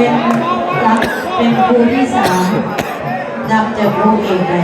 เป็นรักเป็นครูที่สามนับจากครูเอกเลย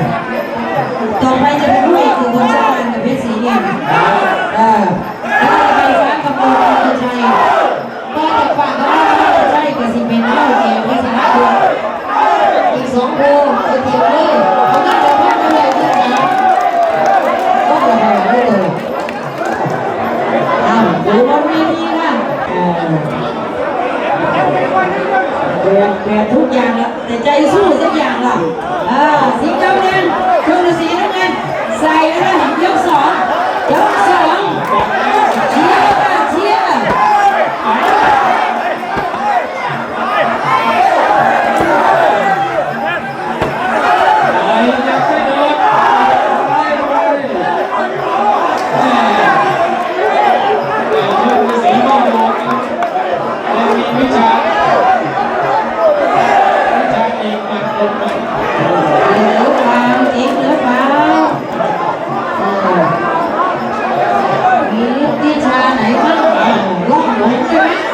있잖아요. 그런 걸로. 너무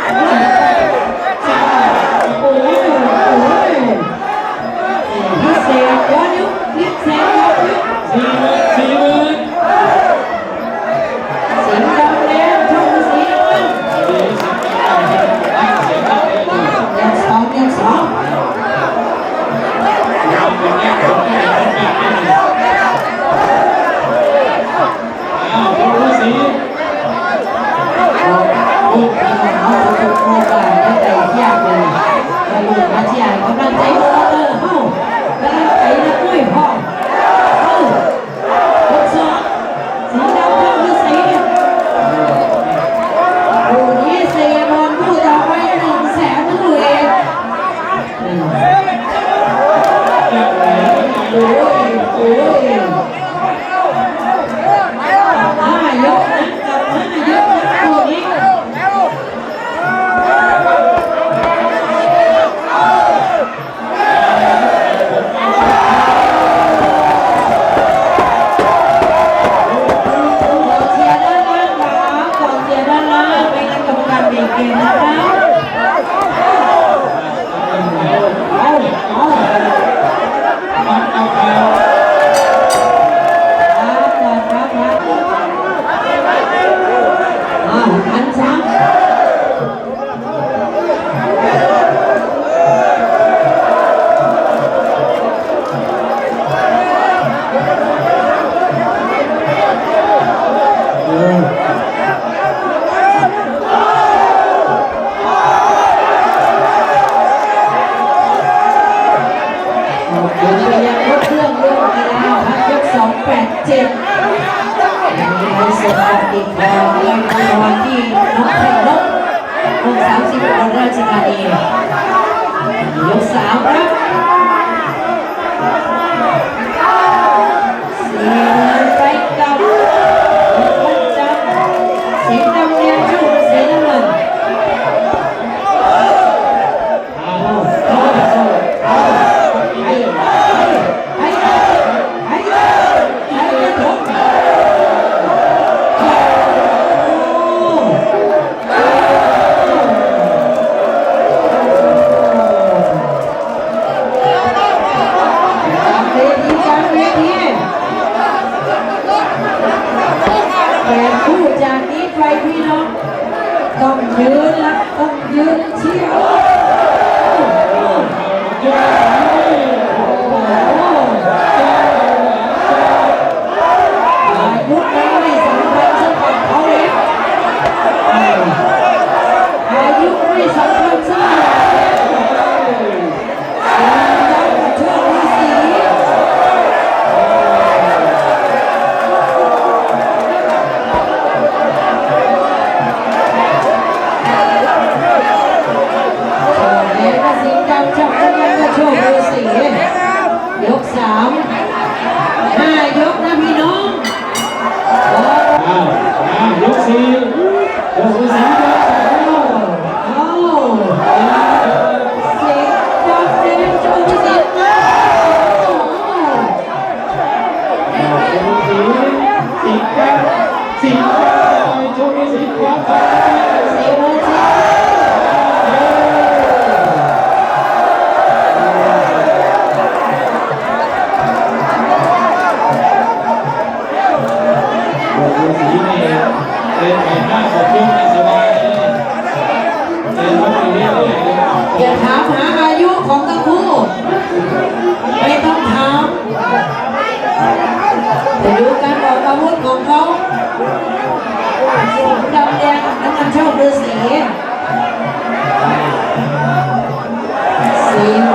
ยนไปยังรถเครื่องลูกกีฬาพักยกสองแปดเจ็ดยังมีเสียติดคอเงินรางวัลที่น้องไข่นกวงสามสิบคนราชธานียกสามครับากนี้ไปพี่น้องต้องยืนละต้องยืนเชียร์ Brasil. สี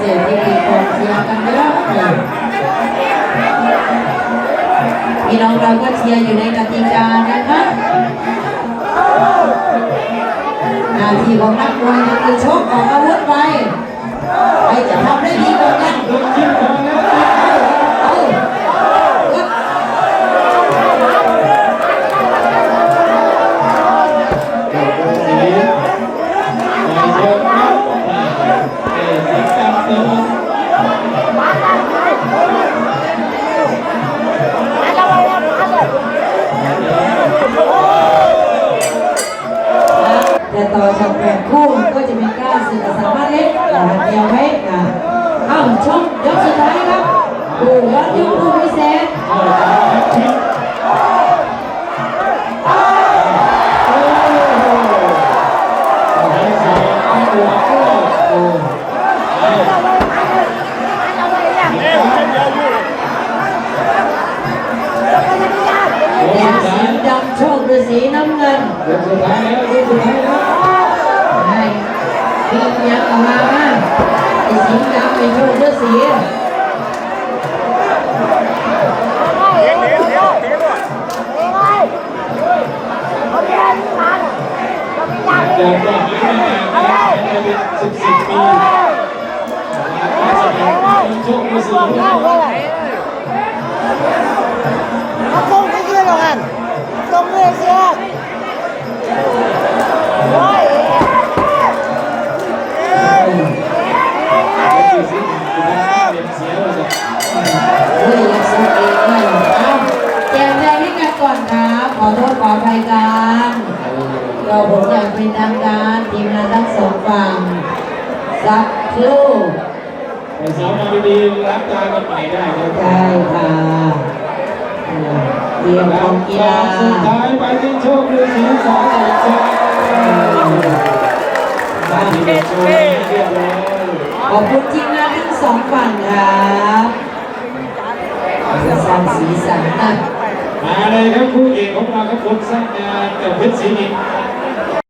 คู่พิเศษที่มีกองเชียร์กันเยอะเลยพี่น้องเราก็เชียร์อยู่ในกติกานะคะหน้าที่ของนักมวยก็คือชกออกอาวุธไปใครจะทำได้ดีกว่ากันำโชคฤาษีน้ำเงินยกสุดท้ายแล้วยกสุดท้ายแล้วให้พี่ยังออกมาบ้างไอ้สีดำไอ้โชคฤาษีอยากจะหายไปไหนหายไปเป็นสิบสิบปีมาแสดงโชคดีสิ nó ษขออภัยกันเราผมอยากเป็นทางการทีมงานทั้งสองฝั่งสักครู่แต่สาวมาดีๆรับตากันใหม่ได้ครับใช่ค่ะเออเตรียมของกีฬาสุดท้ายไปที่โชคดีสีสองอีกครั้งมาที่เด็กโชว์นี้เรียบร้อยขอบคุณทีมงานทั้งสองฝั่งครับสร้างสีสันนะ มาเลยครับคู่เอกของเราครับคนสร้างงานกับเพชรศรีนิน